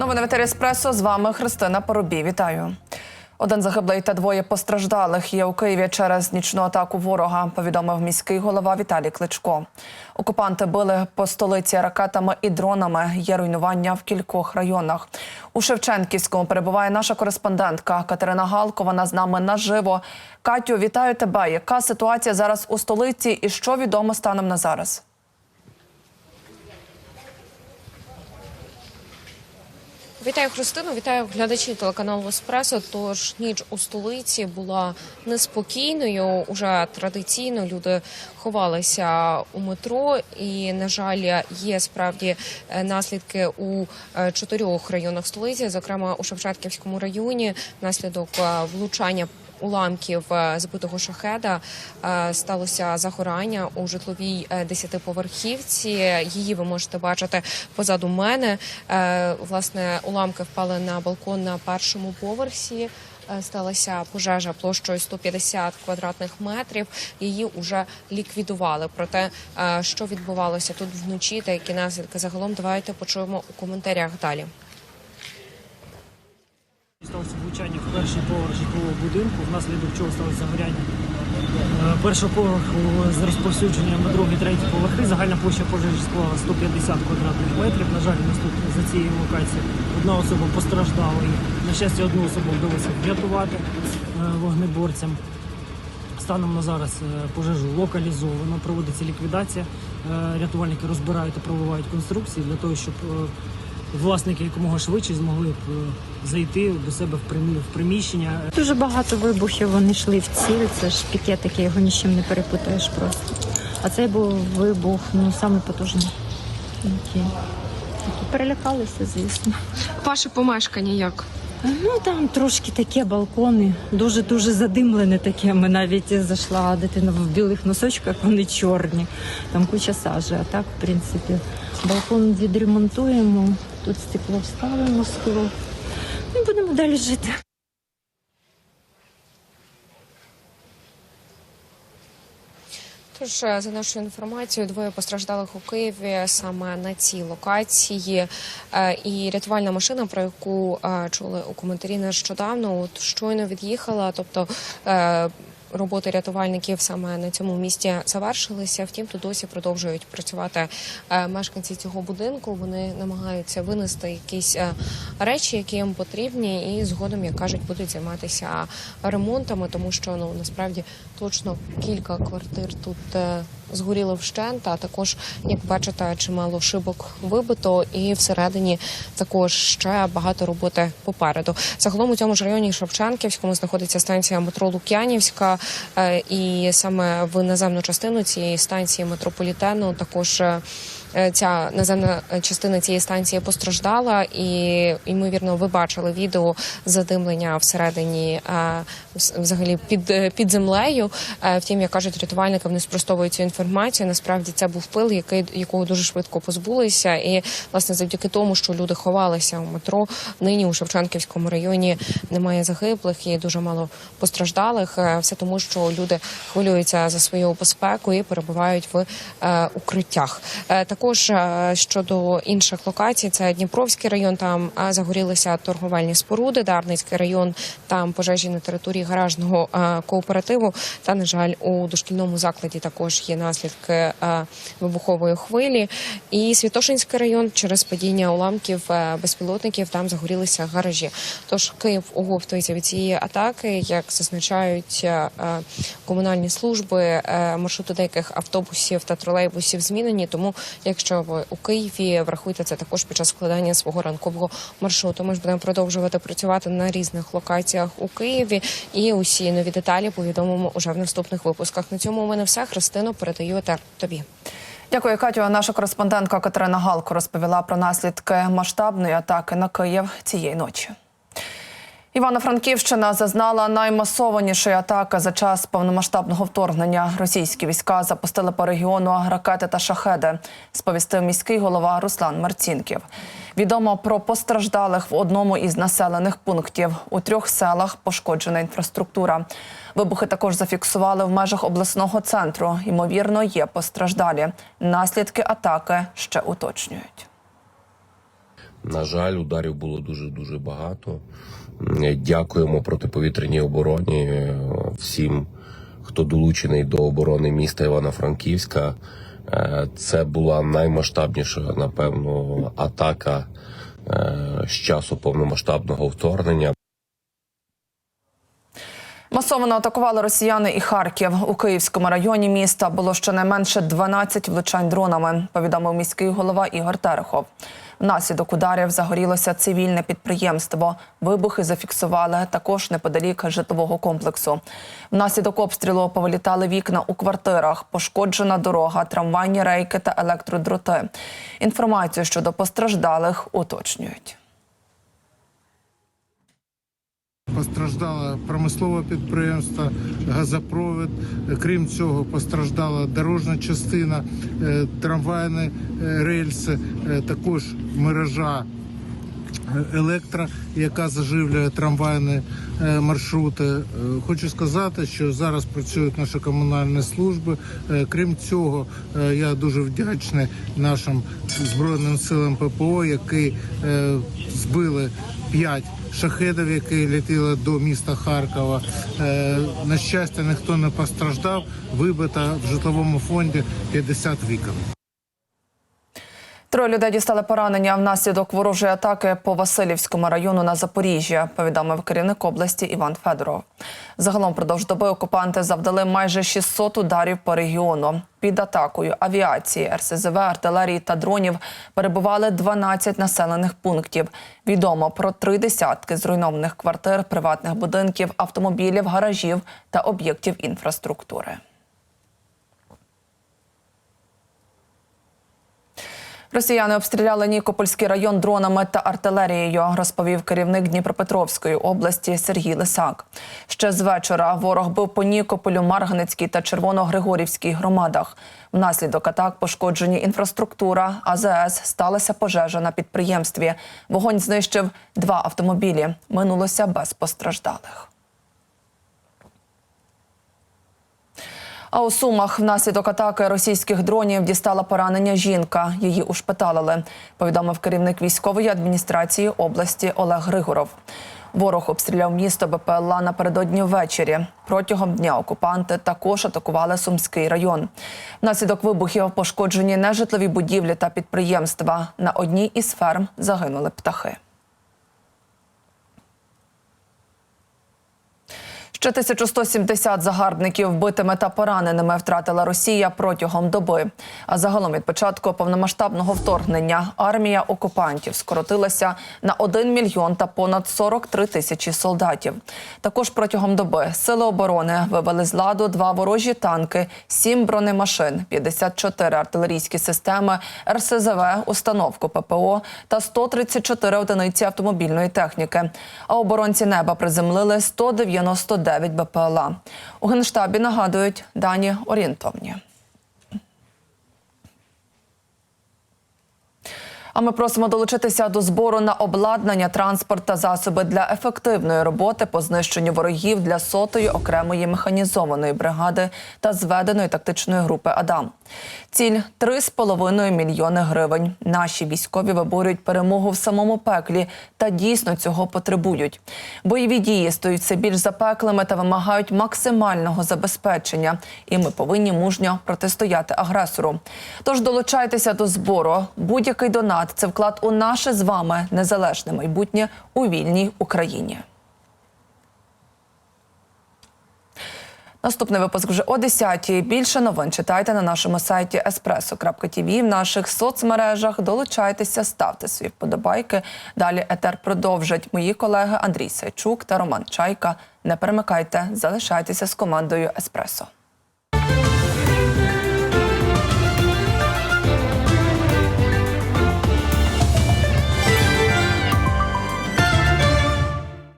Новини в Еспресо. З вами Христина Поробій. Вітаю. Один загиблий та двоє постраждалих є у Києві через нічну атаку ворога. Повідомив міський голова Віталій Кличко. Окупанти били по столиці ракетами і дронами. Є руйнування в кількох районах. У Шевченківському перебуває наша кореспондентка Катерина Галко. Вона з нами наживо. Катю, вітаю тебе. Яка ситуація зараз у столиці і що відомо станом на зараз? Вітаю Христину, вітаю глядачі телеканалу Еспресо. Тож ніч у столиці була неспокійною. Уже традиційно люди ховалися у метро, і на жаль, є справді е, наслідки у е, чотирьох районах столиці, зокрема у Шевченківському районі, внаслідок е, влучання. Уламків е, збитого шахеда е, сталося загорання у житловій е, десятиповерхівці. Її ви можете бачити позаду мене. Власне, уламки впали на балкон на першому поверсі. Сталася пожежа площею 150 квадратних метрів. Її вже ліквідували. Проте, е, що відбувалося тут вночі та які наслідки загалом, давайте почуємо у коментарях далі. Сталося влучання в перший поверх житлового будинку, внаслідок чого сталося загоряння е, першого поверху з розповсюдженням на другий, третій поверхи. Загальна площа пожежі склала 150 квадратних метрів. На жаль, нас тут за цією локацією одна особа постраждала і, на щастя, одну особу вдалося врятувати е, вогнеборцям. Станом на зараз е, пожежу локалізовано, проводиться ліквідація. Рятувальники розбирають та проливають конструкції для того, щоб власники якомога швидше змогли б е, зайти до себе в примі- в приміщення. Дуже багато вибухів вони йшли в ціль. Це ж пікет, який його нічим не перепутаєш просто. А цей був вибух, ну саме потужний. Перелякалися, звісно. Ваше помешкання як? Ну там трошки такі балкони, дуже дуже задимлене таке. Ми навіть зайшла дитина в білих носочках, вони чорні. Там куча сажі. А так, в принципі, балкон відремонтуємо. Тут стекло вставимо, скло. Ну, і будемо далі жити. Тож, е, за нашою інформацією, двоє постраждалих у Києві саме на цій локації. Е, І рятувальна машина, про яку е, чули у коментарі нещодавно, от щойно від'їхала. Тобто роботи рятувальників саме на цьому місці завершилися. Втім, тут досі продовжують працювати е, мешканці цього будинку. Вони намагаються винести якісь е, речі, які їм потрібні, і згодом, як кажуть, будуть займатися ремонтами, тому що ну насправді точно кілька квартир тут. Е, Згоріло вщент, а також, як бачите, чимало шибок вибито, і всередині також ще багато роботи попереду. Загалом у цьому ж районі Шевченківському знаходиться станція метро Лук'янівська, е, і саме в наземну частину цієї станції метрополітену також. Е, е, Ця наземна частина цієї станції постраждала, і ймовірно, ви бачили відео задимлення всередині е, взагалі під, е, під землею. Е, Втім, як кажуть рятувальники, вони спростовують цю інформацію. Насправді це був пил, який якого дуже швидко позбулися. І власне завдяки тому, що люди ховалися у метро, нині у Шевченківському районі немає загиблих і дуже мало постраждалих. Е, Все тому, що люди хвилюються за свою безпеку і перебувають в е, укриттях. Е, Також е, щодо інших локацій, це Дніпровський район. Там е, загорілися торговельні споруди, Дарницький район. Там пожежі на території гаражного е, кооперативу. Та на жаль, у дошкільному закладі також є наслідки вибухової хвилі. І Святошинський район через падіння уламків безпілотників там загорілися гаражі. Тож Київ оговтується від цієї атаки, як зазначають комунальні служби, маршрути деяких автобусів та тролейбусів змінені. Тому, якщо ви у Києві, врахуйте це також під час складання свого ранкового маршруту. Ми ж будемо продовжувати працювати на різних локаціях у Києві. І усі нові деталі повідомимо уже в наступних випусках. На цьому у мене все. Христино, передаю етер тобі. Дякую, Катю. Наша кореспондентка Катерина Галко розповіла про наслідки масштабної атаки на Київ цієї ночі. Івано-Франківщина зазнала наймасованішої атаки за час повномасштабного вторгнення. Російські війська запустили по регіону ракети та шахеди. Сповістив міський голова Руслан Марцінків. Відомо про постраждалих в одному із населених пунктів. У трьох селах пошкоджена інфраструктура. Вибухи також зафіксували в межах обласного центру. Ймовірно, є постраждалі. Наслідки атаки ще уточнюють. На жаль, ударів було дуже дуже багато. Дякуємо протиповітряній обороні е, всім, хто долучений до оборони міста Івано-Франківська. Е, Це була наймасштабніша, напевно, атака е, з часу повномасштабного вторгнення. Масово атакували росіяни і Харків. У Київському районі міста було щонайменше 12 влучань дронами, повідомив міський голова Ігор Терехов. Внаслідок ударів загорілося цивільне підприємство. Вибухи зафіксували також неподалік житлового комплексу. Внаслідок обстрілу повилітали вікна у квартирах, пошкоджена дорога, трамвайні рейки та електродроти. Інформацію щодо постраждалих уточнюють. Постраждало промислове підприємство, газопровід. Крім цього, постраждала дорожня частина, е, трамвайні е, рельси, е, також мережа електро, яка заживлює трамвайні е, маршрути. Е, Хочу сказати, що зараз працюють наші комунальні служби. Е, Крім цього, я дуже вдячний нашим збройним силам ППО, які збили п'ять шахедів, які летіли до міста Харкова. На щастя, ніхто не постраждав. Вибито в житловому фонді 50 вікон. Троє людей дістали поранення внаслідок ворожої атаки по Васильівському району на Запоріжжя, повідомив керівник області Іван Федоров. Загалом продовж доби окупанти завдали майже 600 ударів по регіону. Під атакою авіації, РСЗВ, артилерії та дронів перебували 12 населених пунктів. Відомо про три десятки зруйнованих квартир, приватних будинків, автомобілів, гаражів та об'єктів інфраструктури. Росіяни обстріляли Нікопольський район дронами та артилерією, розповів керівник Дніпропетровської області Сергій Лисак. Ще з вечора ворог бив по Нікополю, Марганецькій та Червоногригорівській громадах. Внаслідок атак пошкоджені інфраструктура, АЗС, сталася пожежа на підприємстві. Вогонь знищив два автомобілі. Минулося без постраждалих. А у Сумах внаслідок атаки російських дронів дістала поранення жінка. Її ушпиталили, повідомив керівник військової адміністрації області Олег Григоров. Ворог обстріляв місто БПЛА напередодні ввечері. Протягом дня окупанти також атакували Сумський район. Внаслідок вибухів пошкоджені нежитлові будівлі та підприємства. На одній із ферм загинули птахи. Ще 1170 загарбників вбитими та пораненими втратила Росія протягом доби. А загалом від початку повномасштабного вторгнення армія окупантів скоротилася на 1 мільйон та понад 43 тисячі солдатів. Також протягом доби сили оборони вивели з ладу два ворожі танки, 7 бронемашин, 54 артилерійські системи, РСЗВ, установку ППО та 134 одиниці автомобільної техніки. А оборонці неба приземлили 199 БПЛА. У генштабі нагадують дані орієнтовні. А ми просимо долучитися до збору на обладнання, транспорт та засоби для ефективної роботи по знищенню ворогів для сотої окремої механізованої бригади та зведеної тактичної групи Адам. Ціль 3,5 мільйони гривень. Наші військові виборюють перемогу в самому пеклі та дійсно цього потребують. Бойові дії стають все більш запеклими та вимагають максимального забезпечення. І ми повинні мужньо протистояти агресору. Тож долучайтеся до збору. Будь-який донат це вклад у наше з вами незалежне майбутнє у вільній Україні. Наступний випуск вже о 10-й. Більше новин читайте на нашому сайті espresso.tv, в наших соцмережах. Долучайтеся, ставте свої вподобайки. Далі етер продовжать мої колеги Андрій Сайчук та Роман Чайка. Не перемикайте, залишайтеся з командою Еспресо.